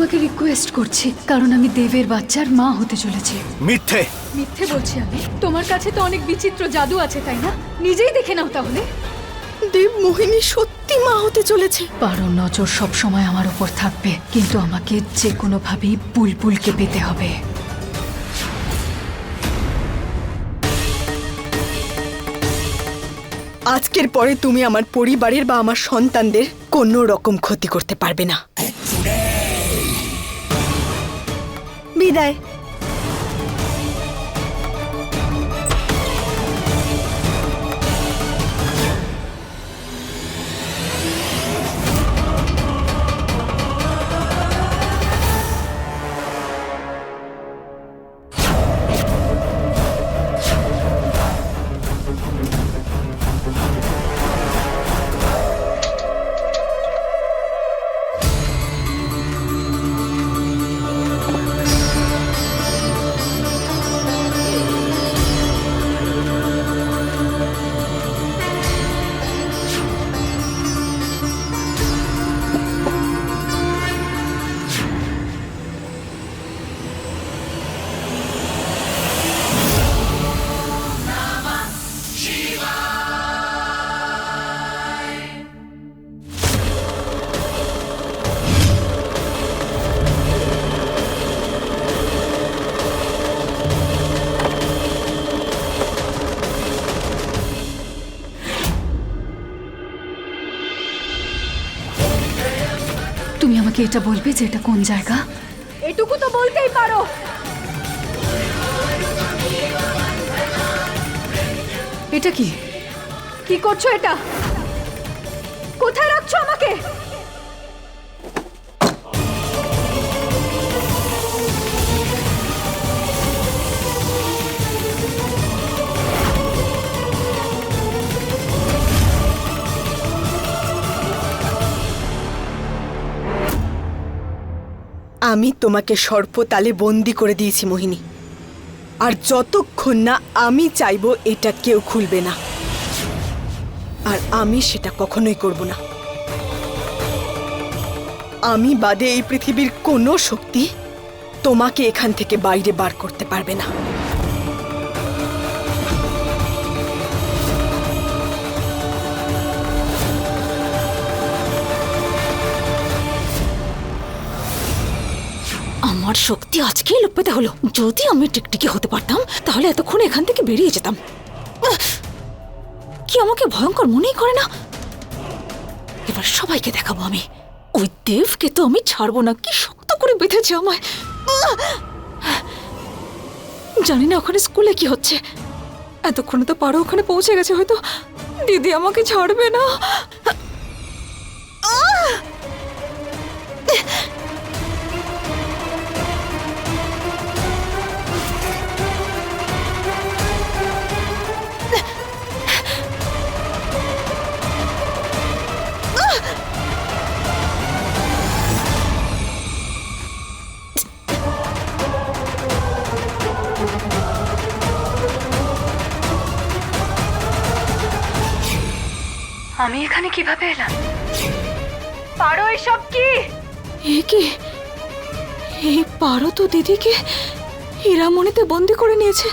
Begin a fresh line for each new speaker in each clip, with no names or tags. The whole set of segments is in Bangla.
তোমাকে রিকোয়েস্ট করছি কারণ আমি দেবের বাচ্চার মা হতে চলেছি।
মিথ্যে।
মিথ্যে বলছি আমি? তোমার কাছে তো অনেক বিচিত্র জাদু আছে তাই না? নিজেই দেখে নাও তাহলে।
দেব মোহিনী সত্যি মা হতে চলেছে।
পারো নজর সব সময় আমার উপর থাকবে কিন্তু আমাকে যে কোনোভাবেই বুলবুলকে পেতে হবে।
আজকের পরে তুমি আমার পরিবারের বা আমার সন্তানদের কোনো রকম ক্ষতি করতে পারবে না। বিদায়
তুমি আমাকে এটা বলবে যে এটা কোন জায়গা? এটুকু তো বলতেই পারো। এটা কি? কি করছ এটা? কোথায় রাখছো আমাকে?
আমি তোমাকে সর্পতালে বন্দি করে দিয়েছি, মোহিনী। আর যতক্ষণ না আমি চাইব, এটা কেউ খুলবে না। আর আমি সেটা কখনোই করব না। আমি বাদে এই পৃথিবীর কোনো শক্তি তোমাকে এখান থেকে বাইরে বার করতে পারবে না।
আমার শক্তি আজকেই লোপ পেতে হলো। যদি আমি টিকটিকি হতে পারতাম, তাহলে এতক্ষণ এখান থেকে বেরিয়ে যেতাম। কি আমাকে ভয়ঙ্কর মনেই করে না? এবার সবাইকে দেখাবো আমি। ওই দেবকে তো আমি ছাড়বো না, কি শক্ত করে বেঁধেছে আমায়! জানি না ওখানে স্কুলে কি হচ্ছে। এতক্ষণে তো পারো ওখানে পৌঁছে গেছে হয়তো। দিদি আমাকে ছাড়বে না।
কি?
এই পারো তো দিদিকে? হীরামণিতে বন্দি করে নিয়েছে।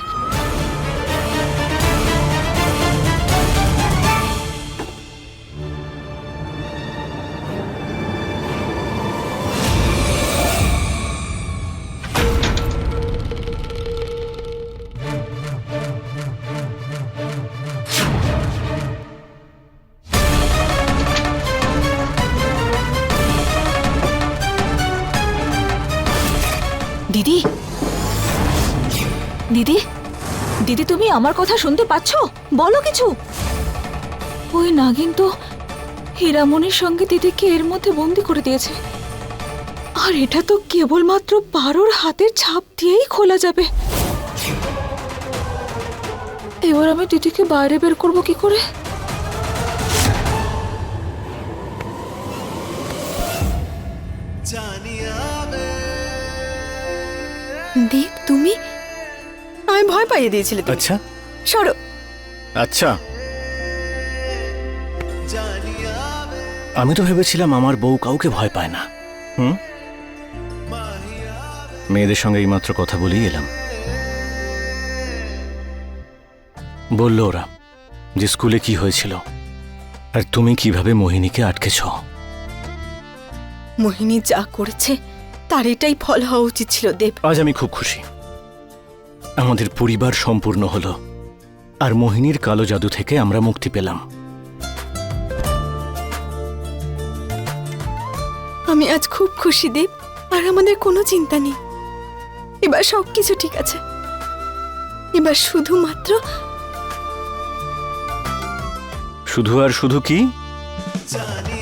আমার কথা শুনতে পাচ্ছ? বলো কিছু। ওই নাগিন তো হীরামণির সঙ্গে দিদিকে এর মধ্যে বন্দি করে দিয়েছে। আর এটা তো কেবলমাত্র পারোর হাতের ছাপ দিয়েই খোলা যাবে। এবার আমি দিদিকে বাইরে বের করব কি করে?
দীপ তুমি আমি ভয় পাইয়ে দিয়েছিলে তুমি।
আচ্ছা।
সরো।
আচ্ছা। আমি তো ভেবেছিলাম আমার বউ কাউকে ভয় পায় না। হুম? মেয়েদের সঙ্গে এইমাত্র কথা বলেই এলাম। বলল ওরা যে স্কুলে কি হয়েছিল। আর তুমি কীভাবে মোহিনীকে আটকেছ?
মোহিনী যা করেছে তার এটাই ফল হওয়া উচিত ছিল দেব।
আজ আমি খুব খুশি। আমাদের পরিবার সম্পূর্ণ হলো আর মোহিনীর কালো জাদু থেকে আমরা মুক্তি পেলাম।
আমি আজ খুব খুশি দেব আর আমাদের কোনো চিন্তা নেই। এবার সব কিছু ঠিক আছে। এবার শুধুমাত্র
শুধু আর শুধু কি?
আমরা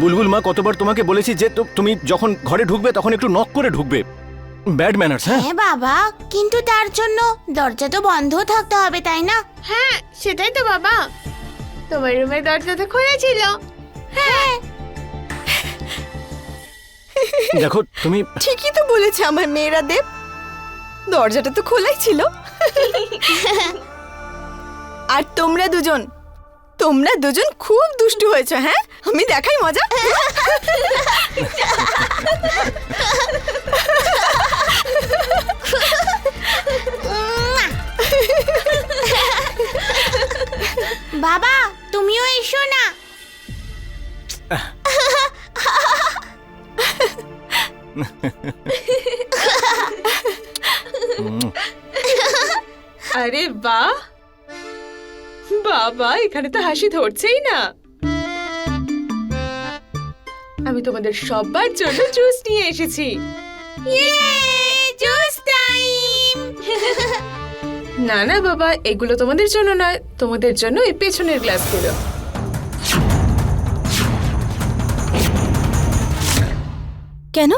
বুলবুল মা কতবার তোমাকে বলেছি যে তো- তুমি যখন ঘরে ঢুকবে তখন একটু নক করে ঢুকবে। ব্যাড ম্যানার্স হ্যাঁ?
হ্যাঁ বাবা কিন্তু তার জন্য দরজা তো বন্ধ থাকতে হবে তাই না? হ্যাঁ সেটাই তো বাবা। তোমার রুমের দরজা তো খোলা ছিল। হ্যাঁ।
দেখো তুমি
ঠিকই তো বলেছে আমার মেয়েরা দেব। দরজাটা তো খোলাই ছিল। আর তোমরা দুজন তোমরা দুজন খুব দুষ্টু হয়েছে হ্যাঁ? আমি দেখাই মজা।
বাবা তুমিও এসো না।
আরে বাহ বাবা এখানে তো হাসি ধরছেই না। আমি তোমাদের সবার জন্য জুস নিয়ে এসেছি।
জুস টাইম
না না বাবা এগুলো তোমাদের জন্য নয় তোমাদের জন্য এই পেছনের গ্লাসগুলো।
কেন?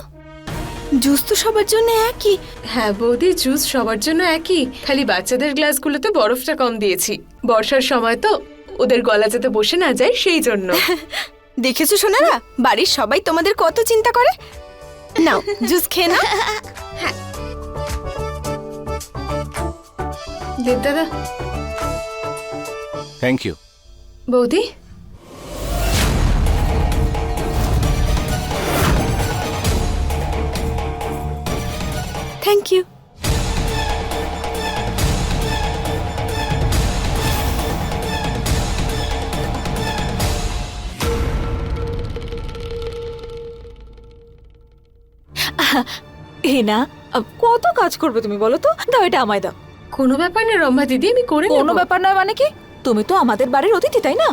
জুস তো সবার জন্য একই।
হ্যাঁ বৌদি জুস সবার জন্য একই। খালি বাচ্চাদের গ্লাসগুলোতে বরফটা কম দিয়েছি। বর্ষার সময় তো ওদের গলা যাতে বসে না যায় সেই জন্য।
দেখেছ সোনারা? বাড়ির সবাই তোমাদের কত চিন্তা করে? নাও জুস খেয়ে নাও।
দেব দাদা।
থ্যাংক ইউ
বৌদি?
থ্যাংক ইউ
এ না কত কাজ করবে তুমি বলো তো? দাও এটা আমায় দাও।
কোনো ব্যাপার না রম্ভা দিদি আমি করে
কোনো ব্যাপার নয় মানে কি? তুমি তো আমাদের বাড়ির অতিথি তাই না?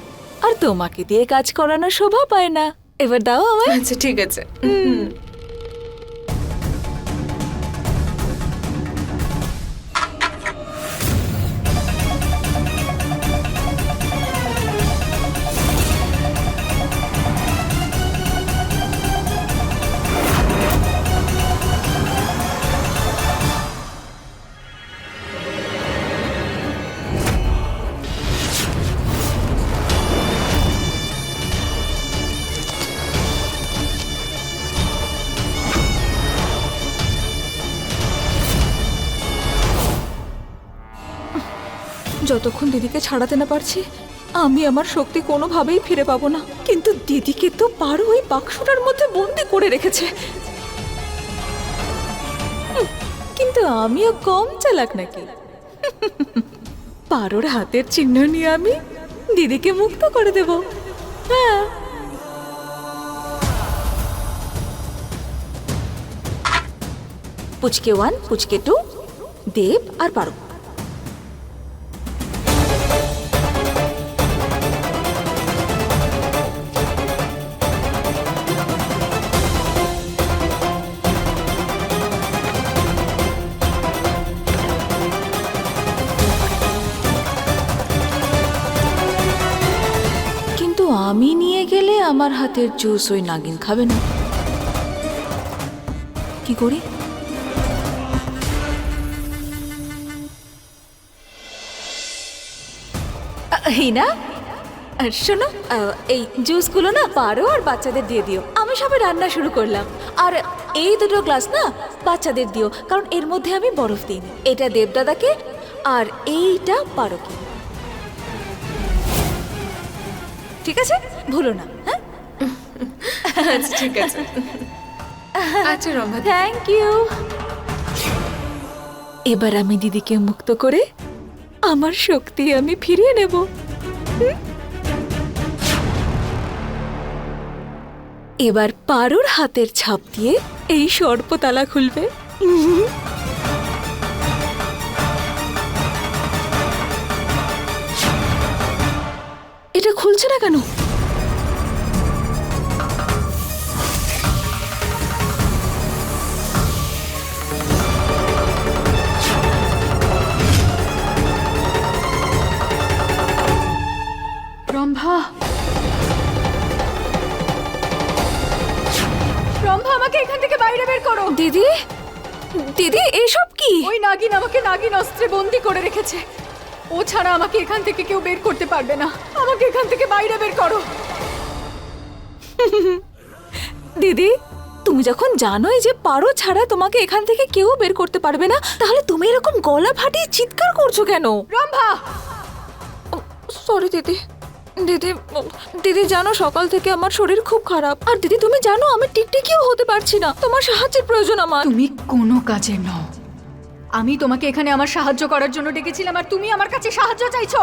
আর তোমাকে দিয়ে কাজ করানোর শোভা পায় না। এবার দাও আমায়।
আচ্ছা ঠিক আছে। হুম।
যতক্ষণ দিদিকে ছাড়াতে না পারছি, আমি আমার শক্তি কোনোভাবেই ফিরে পাবো না। কিন্তু দিদিকে তো পারো ওই বাক্সটার মধ্যে বন্দি করে রেখেছে। কিন্তু আমিও কম চালাক নাকি? পারোর হাতের চিহ্ন নিয়ে আমি দিদিকে মুক্ত করে দেব। হ্যাঁ। পুচকে ওয়ান, পুচকে টু, দেব আর পারো। আমার হাতের জুস ওই নাগিন খাবে না। কি করি? হিনা? শোনো এই জুসগুলো না পারো আর বাচ্চাদের দিয়ে দিও। আমি সবে রান্না শুরু করলাম। আর এই দুটো গ্লাস না বাচ্চাদের দিও, কারণ এর মধ্যে আমি বরফ দিইনি। এটা দেবদাদাকে আর এইটা পারোকে। ঠিক আছে? ভুলো না হ্যাঁ?
আচ্ছা ঠিক আছে। আচ্ছা
থ্যাংক ইউ এবার আমি দিদিকে মুক্ত করে আমার শক্তি আমি ফিরিয়ে নেব। এবার পারোর হাতের ছাপ দিয়ে এই সর্পতালা খুলবে। এটা খুলছে না কেন? দিদি এসব কি?
ওই নাগিন আমাকে নাগিন অস্ত্রে বন্দি করে রেখেছে। ও ছাড়া আমাকে এখান থেকে কেউ বের করতে পারবে না। আমাকে এখান থেকে বাইরে বের করো।
দিদি তুমি যখন জানোই যে পারো ছাড়া তোমাকে এখান থেকে কেউ বের করতে পারবে না তাহলে তুমি এরকম গলা ফাটিয়ে চিৎকার করছ কেন?
রম্ভা!
সরি দিদি। দিদি দিদি জানো সকাল থেকে আমার শরীর খুব খারাপ। আর দিদি তুমি জানো আমি টিকটিকিও হতে পারছি না। তোমার সাহায্যের প্রয়োজন আমার।
তুমি কোনো কাজে নও। আমি তোমাকে এখানে আমার সাহায্য করার জন্য ডেকেছিলাম আর তুমি আমার কাছে সাহায্য চাইছো।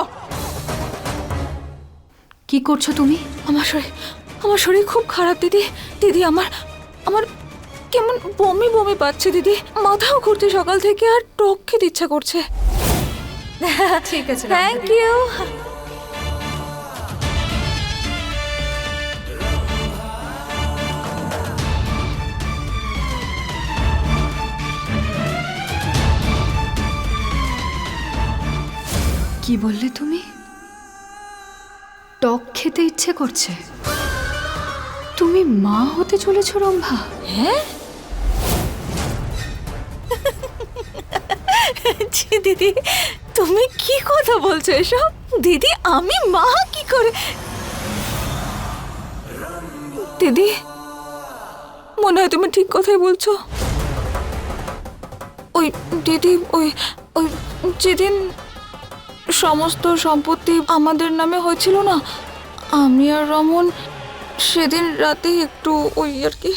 কি করছ তুমি?
আমার শরীর আমার শরীর খুব খারাপ দিদি। দিদি আমার আমার কেমন বমি বমি পাচ্ছে দিদি। মাথাও ঘুরছে সকাল থেকে আর টক খেতে ইচ্ছা করছে।
ঠিক আছে
থ্যাংক ইউ
কি বললে তুমি? টক খেতে ইচ্ছে করছে। তুমি মা হতে চলেছ রম্ভা।
হ্যাঁ? দিদি, তুমি কি কথা বলছো এসব? দিদি, আমি মা কি করে? দিদি, মনে হয় তুমি ঠিক কথাই বলছো। ওই দিদি, ওই ওই যেদিন সমস্ত সম্পত্তি আমাদের নামে হয়েছিল না। আমি আর রমন সেদিন রাতে একটু ওই আর কি।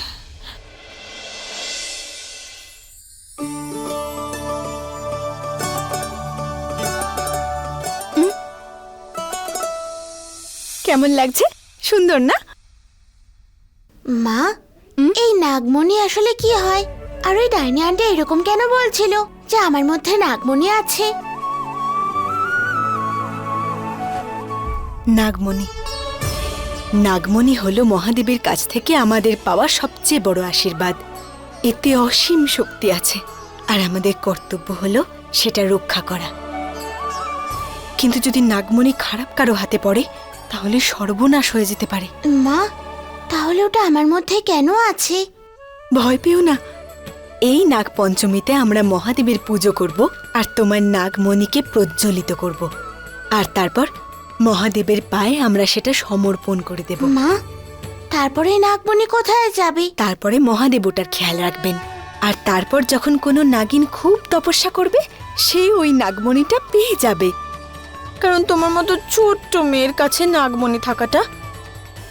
কেমন লাগছে? সুন্দর না?
মা এই নাগমণি আসলে কি হয়? আর ওই ডাইনি আন্টি এরকম কেন বলছিল? যে আমার মধ্যে নাগমণি আছে।
নাগমণি। নাগমণি হলো মহাদেবের কাছ থেকে আমাদের পাওয়া সবচেয়ে বড় আশীর্বাদ। এতে অসীম শক্তি আছে আর আমাদের কর্তব্য হলো সেটা রক্ষা করা। কিন্তু যদি নাগমণি খারাপ কারও হাতে পড়ে তাহলে সর্বনাশ হয়ে যেতে পারে।
মা তাহলে ওটা আমার মধ্যে কেন আছে?
ভয় পেও না। এই নাগ পঞ্চমীতে আমরা মহাদেবের পুজো করব আর তোমার নাগমণিকে প্রজ্বলিত করব। আর তারপর মহাদেবের পায়ে আমরা সেটা সমর্পণ করে দেব।
মা তারপরে নাগমণি কোথায় যাবে?
তারপরে মহাদেব ওটার খেয়াল রাখবেন। আর তারপর যখন কোনো নাগিন খুব তপস্যা করবে সে ওই নাগমণিটা পেয়ে যাবে। কারণ তোমার মতো ছোট্ট মেয়ের কাছে নাগমণি থাকাটা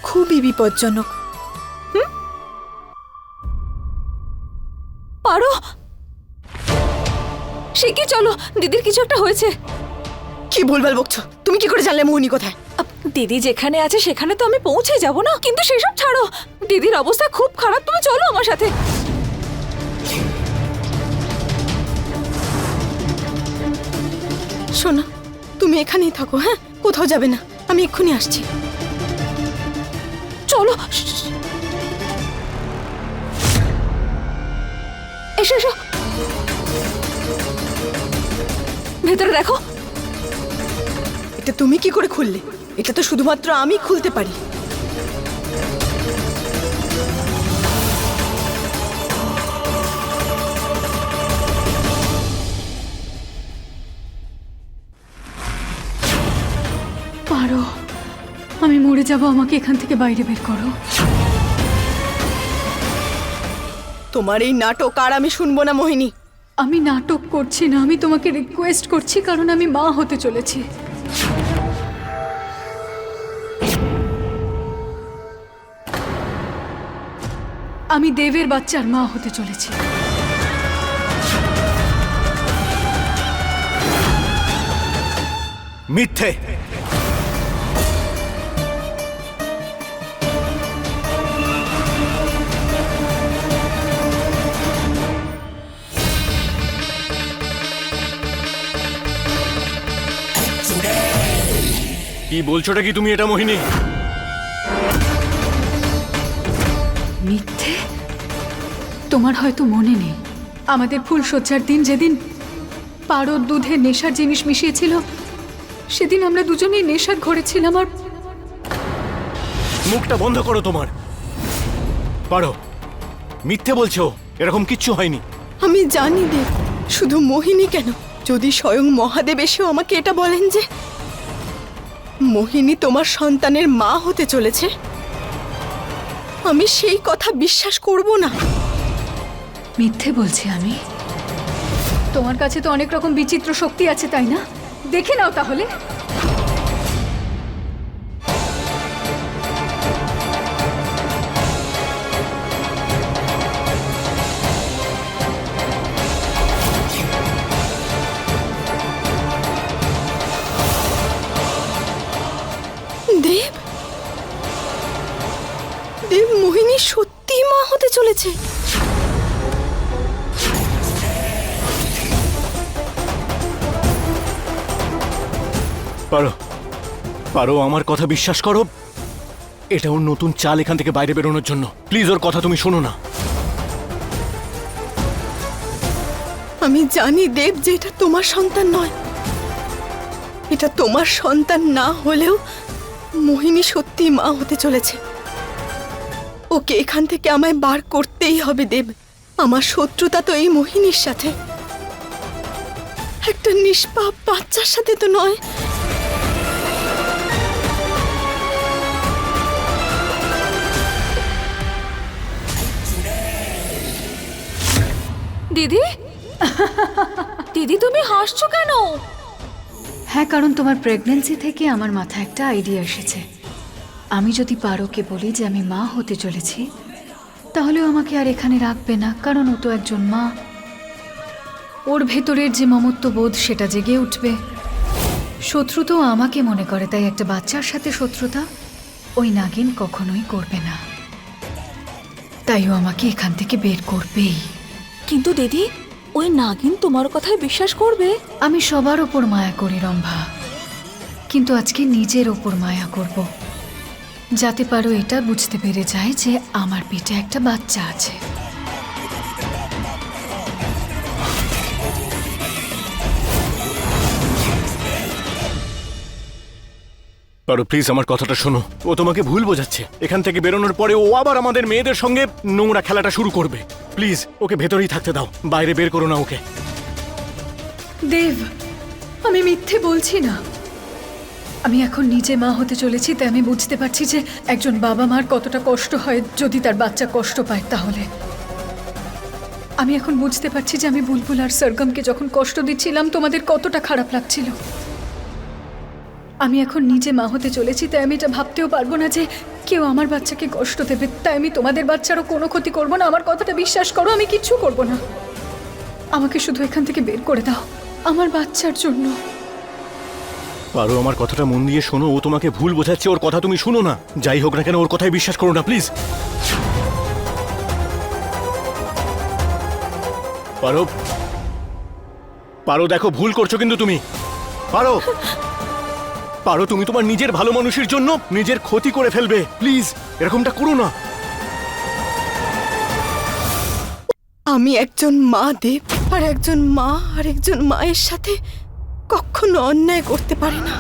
খুবই বিপজ্জনক।
পারো? সে কি চলো দিদির কিছু একটা হয়েছে।
কি ভুলভাল বকছো? তুমি কি করে জানলে মোহিনী কোথায়?
আপ, দিদি যেখানে আছে সেখানে তো আমি পৌঁছে যাব না কিন্তু সেসব ছাড়ো। দিদির অবস্থা খুব খারাপ তুমি চলো আমার সাথে।
শোনো তুমি এখানেই থাকো হ্যাঁ? কোথাও যাবে না আমি এক্ষুনি আসছি।
চলো। এসো এসো। ভেতরে দেখো।
এটা তুমি কি করে খুললে? এটা তো শুধুমাত্র আমি খুলতে পারি।
পারো আমি মরে যাব আমাকে এখান থেকে বাইরে বের করো।
তোমার এই নাটক আর আমি শুনব না মোহিনী।
আমি নাটক করছি না আমি তোমাকে রিকোয়েস্ট করছি কারণ আমি মা হতে চলেছি। আমি দেবের বাচ্চার মা হতে চলেছি।
মিথ্যে। কি বলছোটা কি তুমি এটা মোহিনী?
মিথ্যে? তোমার হয়তো মনে নেই। আমাদের ফুলশয্যার দিন যেদিন পারদ দুধে নেশার জিনিস মিশিয়েছিল সেদিন আমরা দুজনেই নেশার ঘরে ছিলাম আর
মুখটা বন্ধ করো তোমার। পারো। মিথ্যে বলছো এরকম কিচ্ছু হয়নি।
আমি জানি দেব শুধু মোহিনী কেন? যদি স্বয়ং মহাদেব এসেও আমাকে এটা বলেন যে মোহিনী তোমার সন্তানের মা হতে চলেছে। আমি সেই কথা বিশ্বাস করব না।
মিথ্যে বলছি আমি। তোমার কাছে তো অনেক রকম বিচিত্র শক্তি আছে, তাই না? দেখে নাও তাহলে।
পারো। পারো আমার কথা বিশ্বাস করো? এটা ওর নতুন চাল এখান থেকে বাইরে বেরোনোর জন্য। প্লিজ ওর কথা তুমি শোনো না।
আমি জানি, দেব, যে এটা তোমার সন্তান নয়। এটা তোমার সন্তান না হলেও মোহিনী সত্যি মা হতে চলেছে। ওকে এখান থেকে আমায় বার করতেই হবে, দেব। আমার শত্রুতা তো এই মোহিনীর সাথে। একটা নিষ্পাপ বাচ্চার সাথে তো নয়।
দিদি? দিদি, তুমি হাসছো কেন?
হ্যাঁ কারণ তোমার প্রেগন্যান্সি থেকে আমার মাথায় একটা আইডিয়া এসেছে। আমি যদি পারোকে বলি যে আমি মা হতে চলেছি তাহলেও আমাকে আর এখানে রাখবে না, কারণ ও তো একজন মা। ওর ভেতরের যে মমত্ব বোধ, সেটা জেগে উঠবে। শত্রু তো আমাকে মনে করে, তাই একটা বাচ্চার সাথে শত্রুতা ওই নাগিন কখনোই করবে না। তাই ও আমাকে এখান থেকে বের করবেই।
কিন্তু দিদি, ওই নাগিন তোমার কথায় বিশ্বাস করবে?
আমি সবার ওপর মায়া করি, রম্ভা। কিন্তু আজকে নিজের ওপর মায়া করব। যাতে পারো এটা বুঝতে পেরে যায় যে আমার পেটে একটা বাচ্চা আছে।
পারো প্লিজ আমার কথাটা শোনো। ও তোমাকে ভুল বোঝাচ্ছে। এখান থেকে বেরোনোর পরে ও আবার আমাদের মেয়েদের সঙ্গে নোংরা খেলাটা শুরু করবে। প্লিজ ওকে ভেতরেই থাকতে দাও। বাইরে বের করো না ওকে।
দেব, আমি মিথ্যে বলছি না। আমি এখন নিজে মা হতে চলেছি, তাই আমি বুঝতে পারছি যে একজন বাবা মার কতটা কষ্ট হয় যদি তার বাচ্চা কষ্ট পায় তাহলে। আমি এখন বুঝতে পারছি যে আমি বুলবুল আর সরগমকে যখন কষ্ট দিচ্ছিলাম, তোমাদের কতটা খারাপ লাগছিল। আমি এখন নিজে মা হতে চলেছি, তাই আমি এটা ভাবতেও পারব না যে কেউ আমার বাচ্চাকে কষ্ট দেবে। তাই আমি তোমাদের বাচ্চারও কোনো ক্ষতি করব না, আমার কথাটা বিশ্বাস করো, আমি কিচ্ছু করব না। আমাকে শুধু এখান থেকে বের করে দাও, আমার বাচ্চার জন্য।
পারো আমার কথাটা মন দিয়ে শোনো, ও তোমাকে ভুল বোঝাচ্ছে, ওর কথা তুমি শুনো না। যাই হোক না কেন, ওর কথাই বিশ্বাস করো না, প্লিজ। পারো। পারো, দেখো, ভুল করছ কিন্তু তুমি। পারো। পারো, তুমি তোমার নিজের ভালো মানুষের জন্য নিজের ক্ষতি করে ফেলবে। প্লিজ, এরকমটা করো না।
আমি একজন মা, দেব, আর একজন মা, আর একজন মায়ের সাথে কখনো অন্যায় করতে পারি না।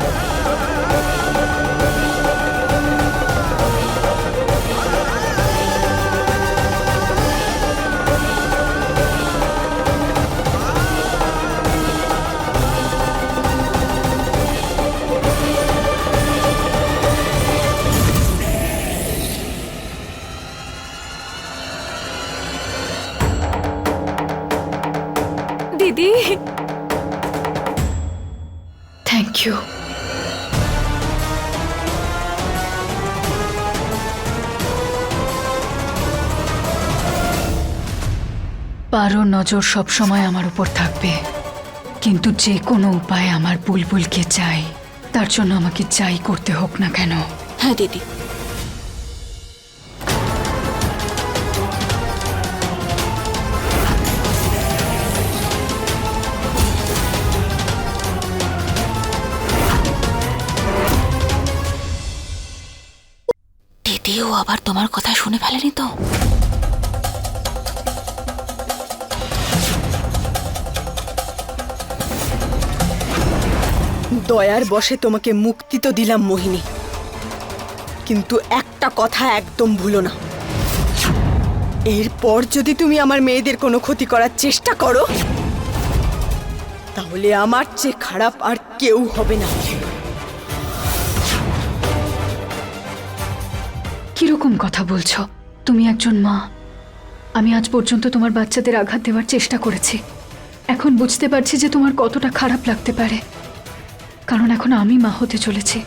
নজর সবসময় আমার উপর থাকবে। কিন্তু যে কোনো উপায়ে আমার বুলবুলকে চাই, তার জন্য আমাকে যাই করতে হোক না কেন।
হ্যাঁ দিদি। আবার তোমার কথা শুনে ফেলেনি তো?
দয়ার বসে তোমাকে মুক্তি তো দিলাম মোহিনী। কিন্তু একটা কথা একদম ভুলো না। এরপর যদি তুমি আমার মেয়েদের কোনো ক্ষতি করার চেষ্টা করো, তাহলে আমার চেয়ে খারাপ আর কেউ হবে না।
কীরকম কথা বলছ? তুমি একজন মা। আমি আজ পর্যন্ত তোমার বাচ্চাদের আঘাত দেওয়ার চেষ্টা করেছি। এখন বুঝতে পারছি যে তোমার কতটা খারাপ লাগতে পারে। কারণ এখন আমি মা হতে চলেছি।